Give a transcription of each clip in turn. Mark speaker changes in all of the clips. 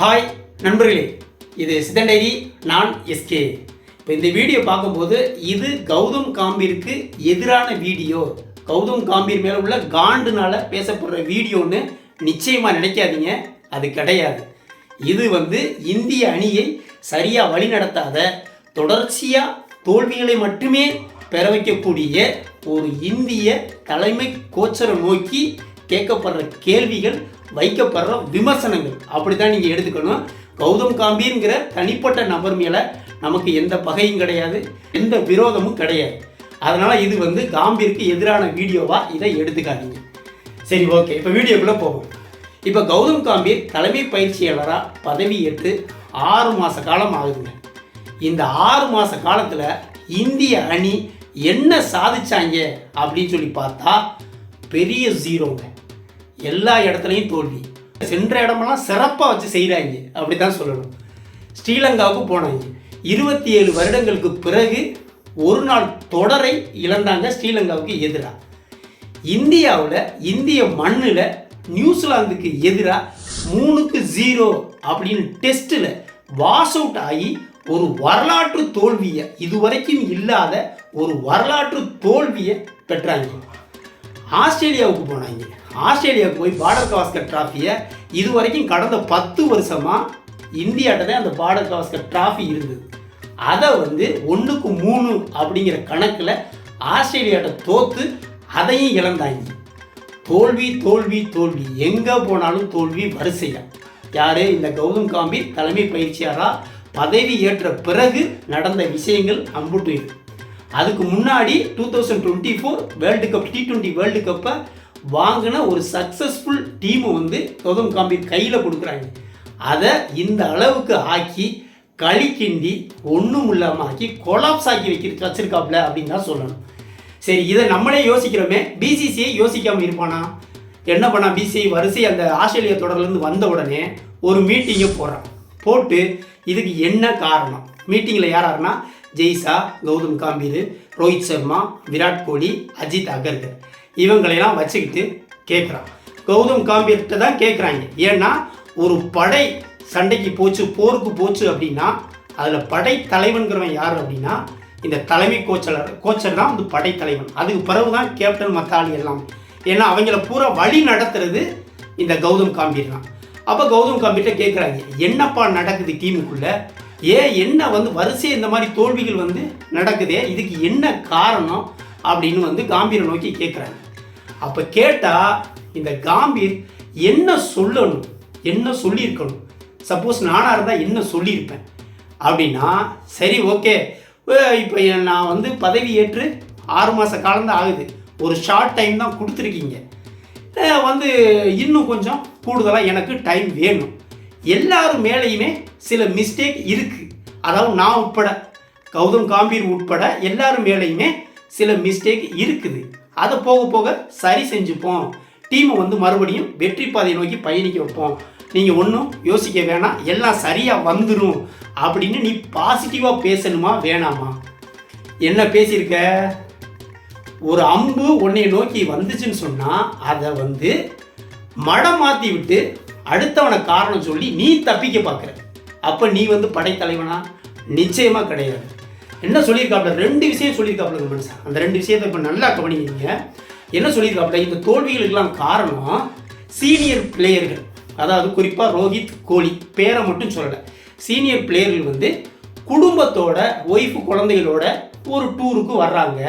Speaker 1: Hi நண்பர்களே. இது சித்தன் diary நான் எஸ்கே. இப்போ இந்த வீடியோ பார்க்கும்போது இது கௌதம் காம்பீருக்கு எதிரான வீடியோ. கௌதம் காம்பீர் மேலே உள்ள காண்டுனால பேசப்படுற வீடியோன்னு நிச்சயமாக நினைக்காதீங்க அது கிடையாது. இது வந்து இந்திய அணியை சரியாக வழிநடத்தாத தொடர்ச்சியாக தோல்விகளை மட்டுமே பெற வைக்கக்கூடிய ஒரு இந்திய தலைமை கோச்சரை நோக்கி கேட்கப்படுற கேள்விகள் வைக்கப்படுற விமர்சனங்கள். அப்படி தான் நீங்கள் எடுத்துக்கணும். கௌதம் காம்பீர்ங்கிற தனிப்பட்ட நபர் மேலே நமக்கு எந்த பகையும் கிடையாது எந்த விரோதமும் கிடையாது. அதனால் இது வந்து காம்பீருக்கு எதிரான வீடியோவாக இதை எடுத்துக்காதீங்க. சரி ஓகே. இப்போ வீடியோக்குள்ளே போவோம். இப்போ கௌதம் காம்பீர் தலைமை பயிற்சியாளராக பதவி ஏற்று ஆறு மாத காலம் ஆகுதுங்க. இந்த ஆறு மாத காலத்தில் இந்திய அணி என்ன சாதிச்சாங்க அப்படின்னு சொல்லி பார்த்தா பெரிய ஜீரோங்க எல்லா இடத்துலையும் தோல்வி. சென்ற இடமெல்லாம் சிறப்பாக வச்சு செய்கிறாங்க அப்படி தான் சொல்லணும். ஸ்ரீலங்காவுக்கு போனாங்க. இருபத்தி ஏழு வருடங்களுக்கு பிறகு ஒரு நாள் தொடரை இழந்தாங்க ஸ்ரீலங்காவுக்கு எதிராக இந்தியாவில் இந்திய மண்ணில் நியூசிலாந்துக்கு எதிராக மூணுக்கு ஜீரோ அப்படின்னு டெஸ்ட்டில் வாஷ் அவுட் ஆகி ஒரு வரலாற்று தோல்வியை இதுவரைக்கும் இல்லாத ஒரு வரலாற்று தோல்வியை பெற்றாங்க. ஆஸ்திரேலியாவுக்கு போனாங்க. ஆஸ்திரேலியாவுக்கு போய் பார்டர் கவாஸ்கர் ட்ராஃபியை இது வரைக்கும் கடந்த பத்து வருஷமாக இந்தியாட்ட தான் அந்த பார்டர் கவாஸ்கர் ட்ராஃபி இருந்தது. அதை வந்து ஒன்றுக்கு மூணு அப்படிங்கிற கணக்கில் ஆஸ்திரேலியாட்ட தோற்று அதையும் இழந்தாங்க தோல்வி தோல்வி தோல்வி. எங்கே போனாலும் தோல்வி வரிசையாக யார்? இந்த கௌதம் காம்பீர் தலைமை பயிற்சியாராக பதவி ஏற்ற பிறகு நடந்த விஷயங்கள் அம்புட்டு அதுக்கு முன்னாடி two thousand twenty four world cup T twenty world கப்பை வாங்கின ஒரு சக்ஸஸ்ஃபுல் டீமை வந்து தொதம் காம்பி கையில் கொடுக்குறாங்க. அதை இந்த அளவுக்கு ஆக்கி களி கிண்டி ஒன்றும் இல்லாமல் ஆக்கி கொலாப்ஸ் ஆக்கி வைக்கிறது வச்சிருக்காப்ல அப்படின்னு தான் சொல்லணும். சரி இதை நம்மளே யோசிக்கிறோமே. பிசிசிஐ யோசிக்காமல் இருப்பானா? என்ன பண்ணா பிசிஐ வரிசை அந்த ஆஸ்திரேலியா தொடர்லேருந்து வந்த உடனே ஒரு மீட்டிங்கை போடுறான். போட்டு இதுக்கு என்ன காரணம்? மீட்டிங்கில் யார் யாருன்னா? ஜெய்சா கௌதம் காம்பீர் ரோஹித் சர்மா விராட் கோலி அஜித் அகர்கர். இவங்களையெல்லாம் வச்சுக்கிட்டு கேட்குறான் கௌதம் காம்பீர்கிட்ட தான் கேட்குறாங்க ஏன்னா ஒரு படை சண்டைக்கு போச்சு போருக்கு போச்சு அப்படின்னா அதில் படை தலைவன்கிறவன் யார் அப்படின்னா இந்த தலைமை கோச்சலர் கோச்சர் தான் வந்து படை தலைவன். அதுக்கு பிறகு தான் கேப்டன் மத்தாளி எல்லாம். ஏன்னா அவங்கள பூரா வழி நடத்துறது இந்த கௌதம் காம்பீர் தான். அப்போ கௌதம் காம்பீர்கிட்ட கேட்குறாங்க என்னப்பா நடக்குது டீமுக்குள்ளே? ஏன் என்ன வந்து வரிசை இந்த மாதிரி தோல்விகள் வந்து நடக்குதே? இதுக்கு என்ன காரணம்? அப்படின்னு வந்து காம்பீரை நோக்கி கேட்குறாங்க அப்போ கேட்டால் இந்த காம்பீர் என்ன சொல்லணும்? என்ன சொல்லியிருக்கணும்? சப்போஸ் நானாக இருந்தால் என்ன சொல்லியிருப்பேன்? அப்படின்னா சரி ஓகே இப்போ நான் வந்து பதவி ஏற்று ஆறு மாத காலம்தான் ஆகுது. ஒரு ஷார்ட் டைம் தான் கொடுத்துருக்கீங்க. வந்து இன்னும் கொஞ்சம் கூடுதலாக எனக்கு டைம் வேணும். எல்லாரும் மேலேயுமே சில மிஸ்டேக் இருக்குது அதாவது நான் உட்பட கௌதம் காம்பீர் உட்பட எல்லாரும் மேலேயுமே சில மிஸ்டேக் இருக்குது. அதை போக போக சரி செஞ்சுப்போம். டீமை வந்து மறுபடியும் வெற்றி பாதையை நோக்கி பயணிக்க வைப்போம். நீங்கள் ஒன்றும் யோசிக்க வேணாம். எல்லாம் சரியாக வந்துடும் அப்படின்னு நீ பாசிட்டிவாக பேசணுமா வேணாமா? என்ன பேசியிருக்க? ஒரு அம்பு உன்னை நோக்கி வந்துச்சுன்னு சொன்னால் அதை வந்து மடம் மாற்றி விட்டு அடுத்தவனை காரணம் சொல்லி நீ தப்பிக்க பார்க்குற. அப்போ நீ வந்து படைத்தலைவனா? நிச்சயமாக கிடையாது. என்ன சொல்லியிருக்காப்புல? ரெண்டு விஷயம் சொல்லியிருக்காப்புல இந்த மனுஷன் அந்த ரெண்டு விஷயத்தை இப்போ நல்லா கவனிக்கிறீங்க. என்ன சொல்லியிருக்காப்புல? இந்த தோல்விகளுக்கெல்லாம் காரணம் சீனியர் பிளேயர்கள். அதாவது குறிப்பாக ரோஹித் கோலி பேரை மட்டும் சொல்லலை. சீனியர் பிளேயர்கள் வந்து குடும்பத்தோட ஒய்ஃபு குழந்தைகளோட ஒரு டூருக்கு வர்றாங்க.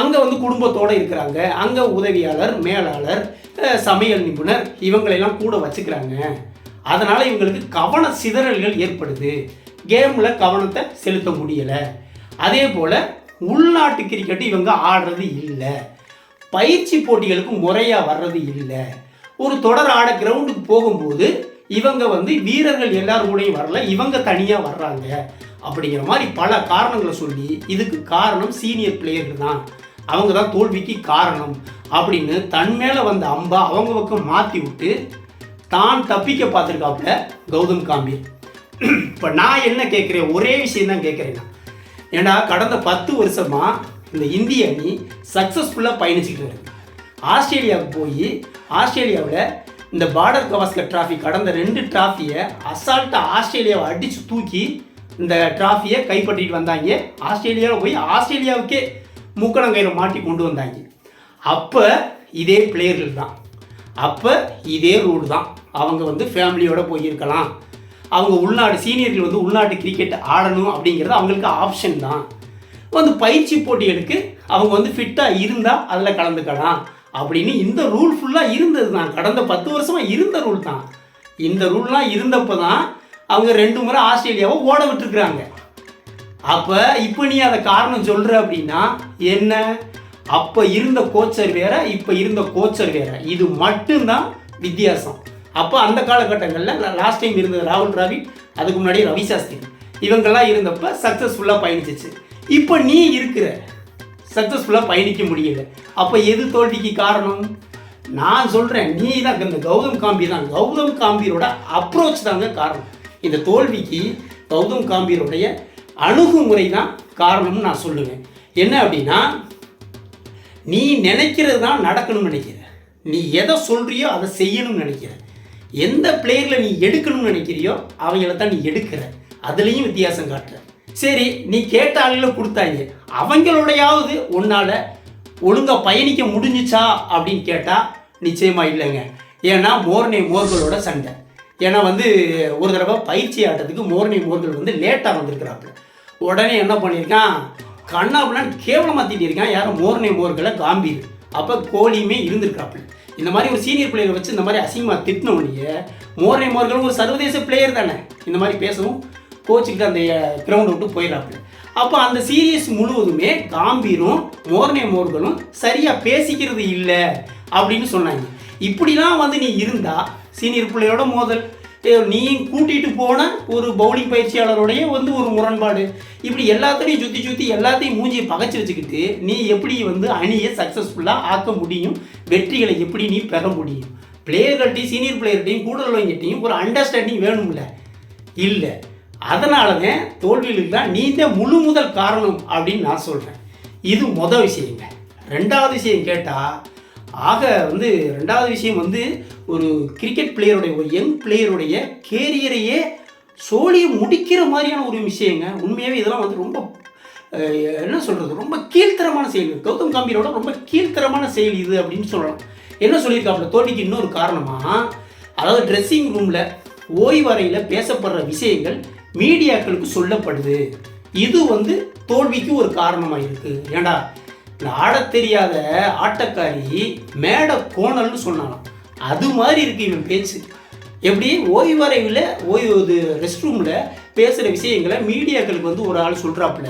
Speaker 1: அங்கே வந்து குடும்பத்தோடு இருக்கிறாங்க. அங்கே உதவியாளர் மேலாளர் சமையல் நிபுணர் இவங்களெல்லாம் கூட வச்சுக்கிறாங்க. அதனால் இவங்களுக்கு கவன சிதறல்கள் ஏற்படுது. கேமில் கவனத்தை செலுத்த முடியலை. அதே போல் உள்நாட்டு கிரிக்கெட்டு இவங்க ஆடுறது இல்லை. பயிற்சி போட்டிகளுக்கு முறையாக வர்றது இல்லை. ஒரு தொடர் ஆட கிரவுண்டுக்கு போகும்போது இவங்க வந்து வீரர்கள் எல்லாரும் கூடயும் வரல இவங்க தனியாக வர்றாங்க. அப்படிங்கிற மாதிரி பல காரணங்களை சொல்லி இதுக்கு காரணம் சீனியர் பிளேயர்கள் தான். அவங்க தான் தோல்விக்கு காரணம் அப்படின்னு தன் மேலே வந்த அம்பா அவங்க பக்கம் மாற்றி விட்டு தான் தப்பிக்க பார்த்துருக்காப்புல கௌதம் காம்பீர். இப்போ நான் என்ன கேட்குறேன்? ஒரே விஷயம் தான் கேட்குறேன் நான். ஏன்னா கடந்த பத்து வருஷமா இந்த இந்திய அணி சக்ஸஸ்ஃபுல்லாக பயணிச்சுக்கிட்டு இருக்கு. ஆஸ்திரேலியாவுக்கு போய் ஆஸ்திரேலியாவில் இந்த பார்டர் கவாஸ்கர் டிராஃபி கடந்த ரெண்டு டிராஃபியை அசால்ட்டாக ஆஸ்திரேலியாவை அடித்து தூக்கி இந்த டிராஃபியை கைப்பற்றிட்டு வந்தாங்க. ஆஸ்திரேலியாவில் போய் ஆஸ்திரேலியாவுக்கே மூக்கணங்கையில் மாட்டி கொண்டு வந்தாங்க. அப்போ இதே பிளேயர்கள் தான். அப்போ இதே ரூல் தான். அவங்க வந்து ஃபேமிலியோடு போயிருக்கலாம். அவங்க உள்நாடு சீனியர்கள் வந்து உள்நாட்டு கிரிக்கெட் ஆடணும் அப்படிங்கிறது அவங்களுக்கு ஆப்ஷன் தான். வந்து பயிற்சி போட்டிகளுக்கு அவங்க வந்து ஃபிட்டாக இருந்தால் அதில் கலந்துக்கலாம். அப்படின்னு இந்த ரூல் ஃபுல்லாக இருந்தது தான். கடந்த பத்து வருஷமாக இருந்த ரூல் தான். இந்த ரூல்லாம் இருந்தப்போ தான் அவங்க ரெண்டு முறை ஆஸ்திரேலியாவை ஓட விட்டுருக்குறாங்க. அப்போ இப்போ நீ அதை காரணம் சொல்கிற அப்படின்னா என்ன? அப்போ இருந்த கோச்சர் வேற இப்போ இருந்த கோச்சர் வேற. இது மட்டும்தான் வித்தியாசம். அப்போ அந்த காலகட்டங்களில் லாஸ்ட் டைம் இருந்தது ராகுல் டிராவிட் அதுக்கு முன்னாடி ரவி சாஸ்திரி. இவங்கெல்லாம் இருந்தப்போ சக்ஸஸ்ஃபுல்லாக பயணிச்சிச்சு. இப்போ நீ இருக்கிற சக்ஸஸ்ஃபுல்லாக பயணிக்க முடியல. அப்போ எது தோல்விக்கு காரணம்? நான் சொல்கிறேன் நீ தான் இந்த கௌதம் காம்பீர் தான். கௌதம் காம்பீரோட அப்ரோச் தாங்க காரணம். இந்த தோல்விக்கு கௌதம் காம்பீருடைய அணுகுமுறை தான் காரணம்னு நான் சொல்லுவேன். என்ன அப்படின்னா நீ நினைக்கிறது தான் நடக்கணும்னு நினைக்கிற. நீ எதை சொல்கிறியோ அதை செய்யணும்னு நினைக்கிற. எந்த பிளேயரில் நீ எடுக்கணும்னு நினைக்கிறியோ அவங்கள தான் நீ எடுக்கிற. அதுலேயும் வித்தியாசம் காட்டுற. சரி நீ கேட்ட ஆளுகளை கொடுத்தாங்க. அவங்களோடையாவது உன்னால் ஒழுங்காக பயணிக்க முடிஞ்சுச்சா அப்படின்னு கேட்டால் நிச்சயமாக இல்லைங்க. ஏன்னா மோர்னே மோர்களோட சண்டை. ஏன்னா வந்து ஒரு தடவை பயிற்சி ஆட்டத்துக்கு மோர்னே மோர்கள் வந்து லேட்டாக வந்திருக்கிறாப்புல. உடனே என்ன பண்ணியிருக்கான்? கண்ணாப்புலான்னு கேவலமாக திட்டியிருக்கான். யாரும் மோர்னே மோர்களை காம்பீர். அப்போ கோழியுமே இருந்திருக்காப்புல இந்த மாதிரி ஒரு சீனியர் பிளேயரை வச்சு இந்த மாதிரி அசிங்கமாக திட்டின மோர்னே மோர்களும் ஒரு சர்வதேச பிளேயர் தானே இந்த மாதிரி பேசவும் கோச்சுக்கிட்டு அந்த கிரவுண்டை விட்டு போயிடறாப்புல. அப்போ அந்த சீரியஸ் முழுவதுமே காம்பீரும் மோர்னே மோர்களும் சரியாக பேசிக்கிறது இல்லை அப்படின்னு சொன்னாங்க. இப்படிலாம் வந்து நீ இருந்தால் சீனியர் பிள்ளையோட மோதல் நீயும் நீ கூட்டிட்டு போன ஒரு பவுலிங் பயிற்சியாளருடைய வந்து ஒரு முரண்பாடு. இப்படி எல்லாத்தையும் சுற்றி சுற்றி எல்லாத்தையும் மூஞ்சியை பகைச்சு வச்சுக்கிட்டு நீ எப்படி வந்து அணியை சக்ஸஸ்ஃபுல்லாக ஆக்க முடியும்? வெற்றிகளை எப்படி நீ பெற முடியும்? பிளேயர்கள்ட்டையும் சீனியர் பிளேயர்கிட்டையும் கூட உள்ளவங்ககிட்டையும் ஒரு அண்டர்ஸ்டாண்டிங் வேணும்ல? இல்லை. அதனால தான் தோல்விகளுக்கு தான் நீ தான் முழு முதல் காரணம் அப்படின்னு நான் சொல்கிறேன் இது மொதல் விஷயங்க. ரெண்டாவது விஷயம் கேட்டால் ஆக வந்து ரெண்டாவது விஷயம் வந்து ஒரு கிரிக்கெட் பிளேயருடைய ஒரு யங் பிளேயருடைய கேரியரையே சோழியை முடிக்கிற மாதிரியான ஒரு விஷயங்க. உண்மையாகவே இதெல்லாம் வந்து ரொம்ப என்ன சொல்கிறது ரொம்ப கீழ்த்தரமான செயல். கௌதம் கம்பீரோட ரொம்ப கீழ்த்தரமான செயல் இது அப்படின்னு சொல்லலாம். என்ன சொல்லியிருக்காப்புல? தோல்விக்கு இன்னொரு காரணமாக அதாவது ட்ரெஸ்ஸிங் ரூமில் ஓய்வறையில் பேசப்படுற விஷயங்கள் மீடியாக்களுக்கு சொல்லப்படுது. இது வந்து தோல்விக்கு ஒரு காரணமாக இருக்குது ஏண்டா? இந்த ஆடத் தெரியாத ஆட்டக்காரி மேட கோணல்னு சொன்னாலாம் அது மாதிரி இருக்கு இவன் பேச்சு. எப்படி? ஓய்வறைவில் ஓய்வு இது ரெஸ்ட் ரூமில் பேசுகிற விஷயங்களை மீடியாக்களுக்கு வந்து ஒரு ஆள் சொல்கிறாப்புல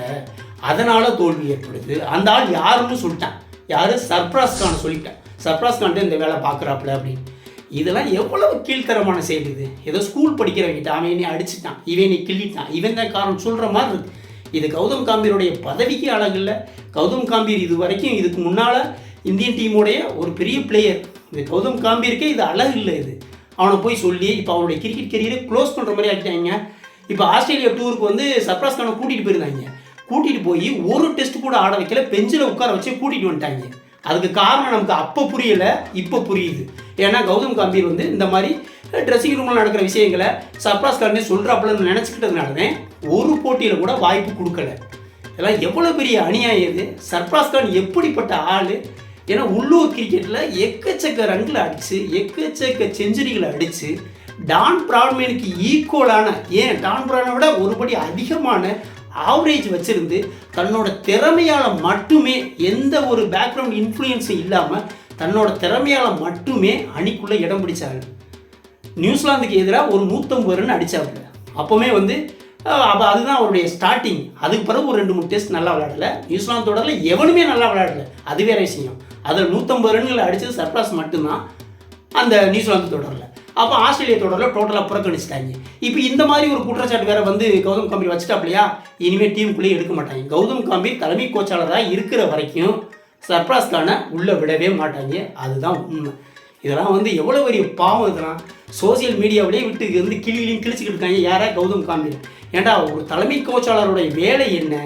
Speaker 1: அதனால் தோல்வி ஏற்படுது. அந்த ஆள் யாருன்னு சொல்லிட்டான். யார்? சர்ப்ராஸ் கான் சொல்லிட்டேன். சர்ப்ராஸ் கான்ட்டு இந்த வேலை பார்க்குறாப்புல அப்படின்னு. இதெல்லாம் எவ்வளவு கீழ்த்தரமான செயல் இது. ஏதோ ஸ்கூல் படிக்கிறவங்கிட்ட அவன் நீ அடிச்சிட்டான். இவன் நீ கிள்ளிட்டான். இவன் தான் காரணம் சொல்கிற மாதிரி இருக்குது இது கௌதம் காம்பீருடைய பதவிக்கு அழகில்ல கௌதம் காம்பீர் இது வரைக்கும் இதுக்கு முன்னால் இந்தியன் டீமுடைய ஒரு பெரிய பிளேயர் இது கௌதம் காம்பீருக்கே இது அழகு இல்லை இது. அவனை போய் சொல்லி இப்போ அவனுடைய கிரிக்கெட் கெரியரை க்ளோஸ் பண்ணுற மாதிரி ஆக்கிட்டாங்க. இப்போ ஆஸ்திரேலியா டூருக்கு வந்து சர்ப்ராஸ் கானை கூட்டிகிட்டு போயிருந்தாங்க. கூட்டிகிட்டு போய் ஒரு டெஸ்ட் கூட ஆட வைக்கல. பெஞ்சில் உட்கார வச்சு கூட்டிகிட்டு வந்துட்டாங்க. அதுக்கு காரணம் நமக்கு அப்போ புரியலை இப்போ புரியுது. ஏன்னா கௌதம் காம்பீர் வந்து இந்த மாதிரி ட்ரெஸ்ஸிங் ரூமில் நடக்கிற விஷயங்களை சர்ப்ராஸ் காரனே சொல்கிறாப்புலன்னு நினச்சிக்கிட்டதுனால ஒரு போட்டியில் கூட வாய்ப்பு கொடுக்கல. இதெல்லாம் எவ்வளோ பெரிய அநியாயம் இது? சர்ப்ராஸ் கான் எப்படிப்பட்ட ஆள்? ஏன்னா உள்ளூர் கிரிக்கெட்டில் எக்கச்சக்க ரன்களை அடித்து எக்கச்சக்க செஞ்சுரிகளை அடித்து டான் பிராட்மேனுக்கு ஈக்குவலான ஏன் டான் பிராட்மேனை விட ஒருபடி அதிகமான ஆவரேஜ் வச்சுருந்து தன்னோட திறமையால் மட்டுமே எந்த ஒரு பேக்ரவுண்ட் இன்ஃப்ளூயன்ஸும் இல்லாமல் தன்னோட திறமையால் மட்டுமே அணிக்குள்ளே இடம் பிடிச்சாங்க. நியூசிலாந்துக்கு எதிராக ஒரு நூற்றம்பது ரன் அடித்தாப்புல அப்போவுமே வந்து அப்போ அதுதான் அவருடைய ஸ்டார்டிங் அதுக்கு பிறகு ஒரு ரெண்டு மூணு டெஸ்ட் நல்லா விளையாடலை. நியூசிலாந்து தொடரில் எவனுமே நல்லா விளையாடல. அது வேற விஷயம். அதில் நூற்றம்பது ரன்களை அடித்தது சர்ப்ராஸ் மட்டும்தான் அந்த நியூசிலாந்து தொடரில். அப்போ ஆஸ்திரேலிய தொடரில் டோட்டலாக புறக்கணிச்சிட்டாங்க. இப்போ இந்த மாதிரி ஒரு குற்றச்சாட்டு வேற வந்து கௌதம் கம்பீர் வச்சுட்டாப்லையா? இனிமேல் டீமுக்குள்ளேயே எடுக்க மாட்டாங்க. கௌதம் கம்பீர் தலைமை கோச்சாளராக இருக்கிற வரைக்கும் சர்ப்ராஸ்கான உள்ளே விடவே மாட்டாங்க. அதுதான் உண்மை. இதெல்லாம் வந்து எவ்வளோ பெரிய பாவம் இதெல்லாம். சோசியல் மீடியாவிலே விட்டு வந்து கிளியிலையும் கிழிச்சிக்கிட்டு இருக்காங்க. யாரா கௌதம் காம்பீர் ஏன்டா ஒரு தலைமை கோச்சாளருடைய வேலை என்ன?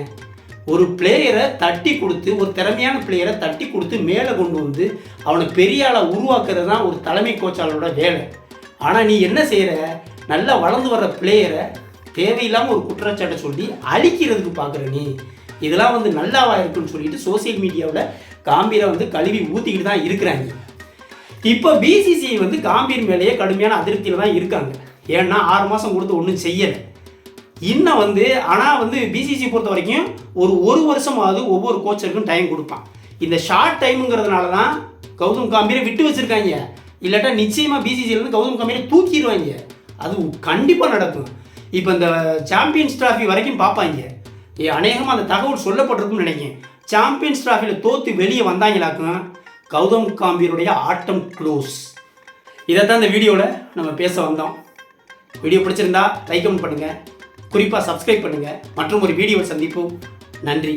Speaker 1: ஒரு பிளேயரை தட்டி கொடுத்து ஒரு திறமையான பிளேயரை தட்டி கொடுத்து மேலே கொண்டு வந்து அவனை பெரிய ஆளை உருவாக்குறது தான் ஒரு தலைமை கோச்சாளரோட வேலை. ஆனால் நீ என்ன செய்கிற நல்லா வளர்ந்து வர்ற பிளேயரை தேவையில்லாமல் ஒரு குற்றச்சாட்டை சொல்லி அழிக்கிறதுக்கு பார்க்குற நீ. இதெல்லாம் வந்து நல்லாவா இருக்குன்னு சொல்லிட்டு சோசியல் மீடியாவில் காம்பீரை வந்து கழுவி ஊற்றிக்கிட்டு தான் இருக்கிறாங்க. இப்போ பிசிசிஐ வந்து காம்பீர் மேலேயே கடுமையான அதிருப்தியில் தான் இருக்காங்க. ஏன்னா ஆறு மாதம் கொடுத்து ஒன்றும் செய்யலை. இன்னும் வந்து ஆனால் வந்து பிசிசி பொறுத்த வரைக்கும் ஒரு ஒரு வருஷமாவது ஒவ்வொரு கோச்சருக்கும் டைம் கொடுப்பான். இந்த ஷார்ட் டைமுங்கிறதுனால தான் கௌதம் காம்பீரை விட்டு வச்சுருக்காங்க. இல்லாட்டா நிச்சயமாக பிசிசியிலேருந்து கௌதம் காம்பீரை தூக்கிடுவாங்க. அது கண்டிப்பாக நடக்கும். இப்போ இந்த சாம்பியன்ஸ் டிராஃபி வரைக்கும் பார்ப்பாங்க. அநேகமாக அந்த தகவல் சொல்லப்பட்டிருக்கும்னு நினைக்கிறேன். சாம்பியன்ஸ் டிராஃபியில் தோற்று வெளியே வந்தாங்களாக்கும் கௌதம் காம்பீருடைய ஆட்டம் க்ளோஸ் இதைத்தான் இந்த வீடியோவில் நம்ம பேச வந்தோம். வீடியோ பிடிச்சிருந்தா லைக் கமெண்ட் பண்ணுங்கள் குறிப்பாக சப்ஸ்கிரைப் பண்ணுங்கள் மற்றும் ஒரு வீடியோவை சந்திப்போம். நன்றி.